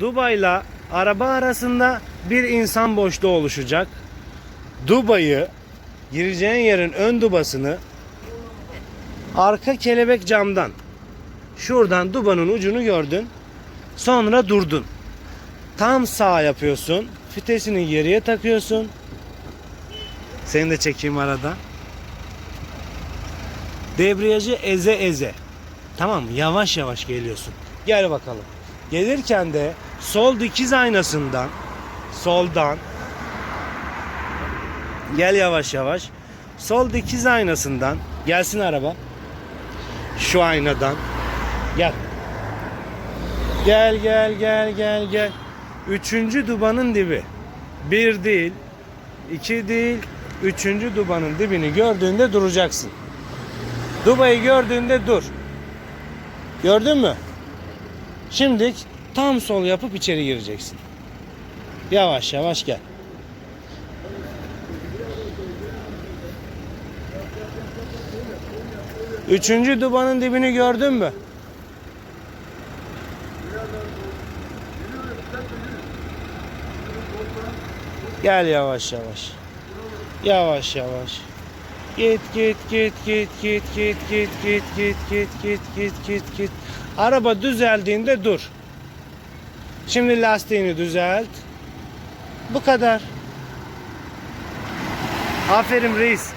Dubai'la araba arasında bir insan boşluğu oluşacak. Dubai'yi gireceğin yerin ön dubasını arka kelebek camdan şuradan dubanın ucunu gördün. Sonra durdun. Tam sağ yapıyorsun. Fitesini geriye takıyorsun. Seni de çekeyim arada. Debriyajı eze eze. Tamam? Yavaş yavaş geliyorsun. Gel bakalım. Gelirken de sol dikiz aynasından soldan gel yavaş yavaş. Sol dikiz aynasından gelsin araba. Şu aynadan gel. Gel gel gel gel gel. Üçüncü dubanın dibi. Bir değil, iki değil, üçüncü dubanın dibini gördüğünde duracaksın. Dubayı gördüğünde dur. Gördün mü? Şimdi tam sol yapıp içeri gireceksin. Yavaş yavaş gel. Üçüncü dubanın dibini gördün mü? Gel yavaş yavaş. Yavaş yavaş. Git git git git git git git git git git git git git git. Araba düzeldiğinde dur. Şimdi lastiğini düzelt. Bu kadar. Aferin reis.